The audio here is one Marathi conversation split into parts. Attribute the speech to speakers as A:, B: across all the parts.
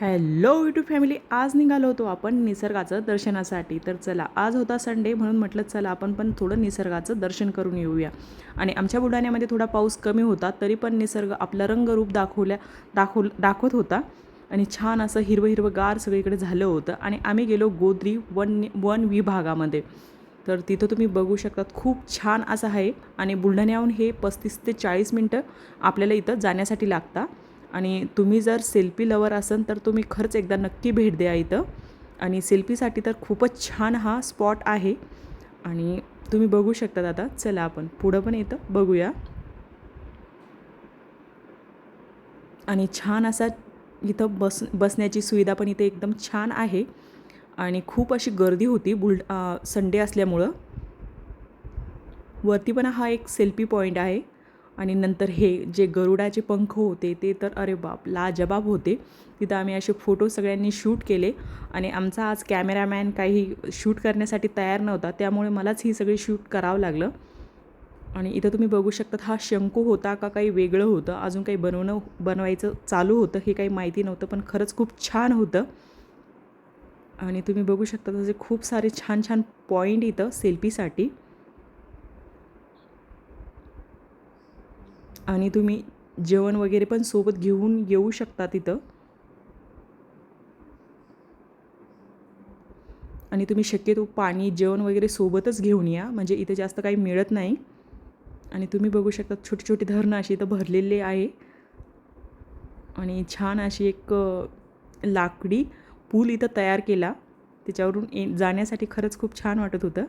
A: हॅलो यूट्यूब फॅमिली आज निघालो होतो आपण निसर्गाचं दर्शनासाठी. तर चला आज होता संडे म्हणून म्हटलं चला आपण पण थोडं निसर्गाचं दर्शन करून येऊया. आणि आमच्या बुलढाण्यामध्ये थोडा पाऊस कमी होता तरी पण निसर्ग आपलं रंगरूप दाखवल्या दाखव दाखवत होता. आणि छान असं हिरवं हिरवं गार सगळीकडे झालं होतं. आणि आम्ही गेलो गोद्री वन वन विभागामध्ये. तर तिथं तुम्ही बघू शकतात खूप छान असं आहे. आणि बुलढाण्याहून हे पस्तीस ते चाळीस मिनटं आपल्याला इथं जाण्यासाठी लागतात आणि तुम्ही जर सेल्फी लवर असाल तर तुम्ही खरंच एकदा नक्की भेट द्या इथं. आणि सेल्फीसाठी तर खूपच छान हा स्पॉट आहे. आणि तुम्ही बघू शकता आता. चला आपण पुढं पण येतं बघूया. आणि छान असा इथं बस बसण्याची सुविधा पण इथे एकदम छान आहे. आणि खूप अशी गर्दी होती बुल संडे असल्यामुळं. वरती पण हा एक सेल्फी पॉईंट आहे. आणि नंतर हे जे गरुडाचे पंख होते ते तर अरे बाप लाजबाब होते. तिथं आम्ही असे फोटो सगळ्यांनी शूट केले आणि आमचा आज कॅमेरामॅन काही शूट करण्यासाठी तयार नव्हता त्यामुळे मलाच ही सगळी शूट करावं लागलं. आणि इथं तुम्ही बघू शकतात हा शंकू होता का काही वेगळं होतं अजून काही बनवणं बनवायचं चालू होतं हे काही माहिती नव्हतं पण खरंच खूप छान होतं. आणि तुम्ही बघू शकता तसे खूप सारे छान छान पॉईंट इथं सेल्फीसाठी आणि तुम्ही जेवण वगैरे पण सोबत घेऊन येऊ शकता तिथं. आणि तुम्ही शक्यतो पाणी जेवण वगैरे सोबतच घेऊन या. म्हणजे इथे जास्त काही मिळत नाही. आणि तुम्ही बघू शकता छोटी छोटी धरणं अशी इथं भरलेली आहे. आणि छान अशी एक लाकडी पूल इथं तयार केला. त्याच्यावरून ए जाण्यासाठी खरंच खूप छान वाटत होतं.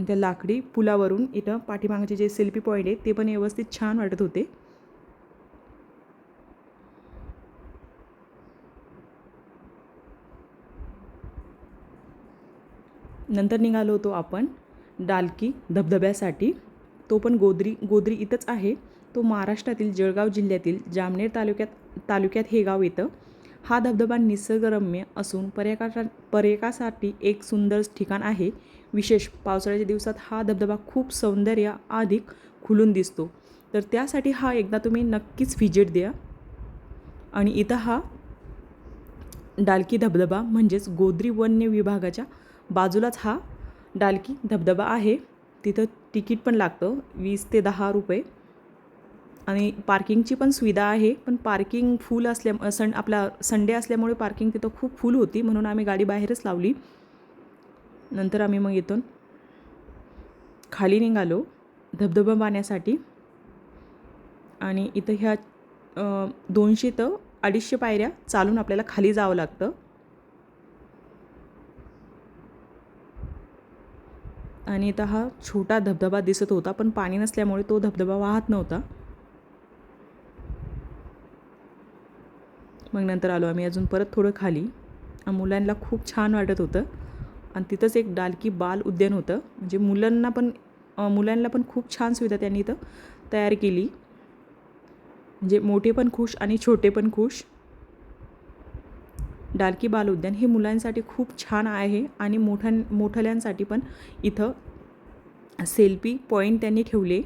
A: आणि त्या लाकडी पुलावरून इथं पाठीमागचे जे सेल्फी पॉईंट आहे ते पण व्यवस्थित छान वाटत होते. नंतर निघालो होतो आपण डालकी धबधब्यासाठी. तो पण गोदरी गोदरी इथंच आहे. तो महाराष्ट्रातील जळगाव जिल्ह्यातील जामनेर तालुक्यात तालुक्यात हे गाव येतं. हा धबधबा निसर्गरम्य असून पर्यटका पर्यटकासाठी एक सुंदर ठिकाण आहे. विशेष पावसाळ्याच्या दिवसात हा धबधबा खूप सौंदर्य अधिक खुलून दिसतो. तर त्यासाठी हा एकदा तुम्ही नक्कीच व्हिजिट द्या. आणि इथं हा डालकी धबधबा म्हणजेच गोद्री वन्य विभागाच्या बाजूलाच हा डालकी धबधबा आहे. तिथं तिकीट पण लागतं वीस ते दहा रुपये. आणि पार्किंगची पण सुविधा आहे पण पार्किंग फुल असल्या सं आपला संडे असल्यामुळे पार्किंग तिथं खूप फुल होती म्हणून आम्ही गाडी बाहेरच लावली. नंतर आम्ही मग इथून खाली निघालो धबधबा पाहण्यासाठी. आणि इथं ह्या दोनशे तर अडीचशे पायऱ्या चालून आपल्याला खाली जावं लागतं. आणि इथं हा छोटा धबधबा दिसत होता पण पाणी नसल्यामुळे तो धबधबा वाहत नव्हता. मग नंतर आलो आम्ही अजून परत थोडं खाली. मुलांना खूप छान वाटत होतं. आणि तिथंच एक डालकी बाल उद्यान होतं. म्हणजे मुलांना पण मुलांना पण खूप छान सुविधा त्यांनी इथं तयार केली. म्हणजे मोठे पण खुश आणि छोटे पण खुश. डालकी बाल उद्यान हे मुलांसाठी खूप छान आहे आणि मोठ्या मोठल्यांसाठी पण इथं सेल्फी पॉईंट त्यांनी ठेवले.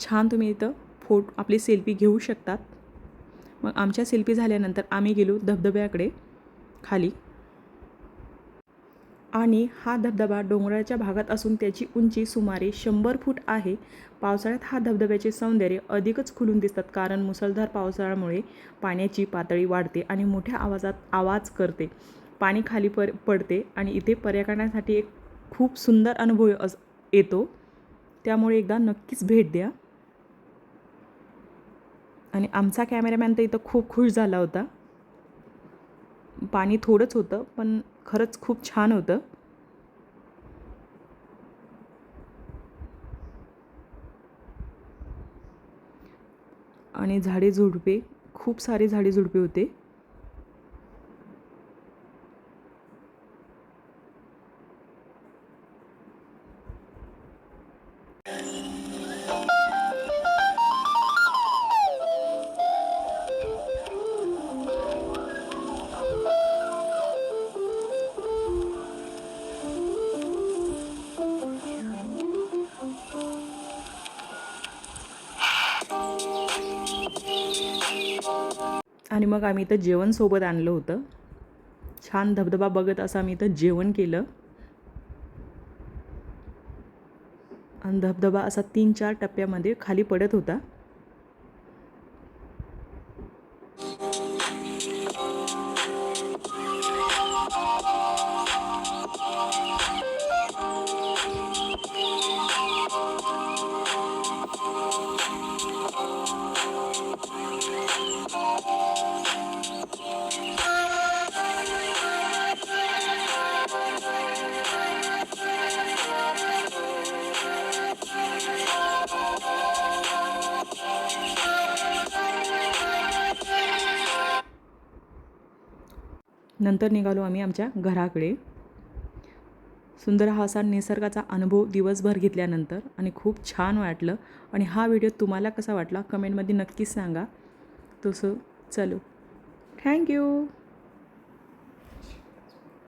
A: छान तुम्ही इथं फोट आपली सेल्फी घेऊ शकतात. मग आमच्या सेल्फी झाल्यानंतर आम्ही गेलो धबधब्याकडे खाली. आणि हा धबधबा डोंगराच्या भागात असून त्याची उंची सुमारे शंभर फूट आहे. पावसाळ्यात हा धबधब्याचे सौंदर्य अधिकच खुलून दिसतात कारण मुसळधार पावसाळ्यामुळे पाण्याची पातळी वाढते आणि मोठ्या आवाजात आवाज करते. पाणी खाली पर पडते आणि इथे पर्यटनासाठी एक खूप सुंदर अनुभव अस येतो. त्यामुळे एकदा नक्कीच भेट द्या. आणि आमचा कॅमेरामॅन तर इथं खूप खुश झाला होता. पाणी थोडंच होतं पण खरंच खूप छान होतं. आणि झाडे झुडपे खूप सारे झाडे झुडपे होते. आणि मग आम्ही इथं जेवण सोबत आणलं होतं. छान धबधबा बघत असं आम्ही इथं जेवण केलं. आणि धबधबा असा तीन चार टप्प्यामध्ये खाली पडत होता. नंतर निघालो आम्ही आमच्या घराकडे. सुंदर हा असा निसर्गाचा अनुभव दिवसभर घेतल्यानंतर आणि खूप छान वाटलं. आणि हा व्हिडिओ तुम्हाला कसा वाटला कमेंटमध्ये नक्कीच सांगा. तसं चलो. थँक्यू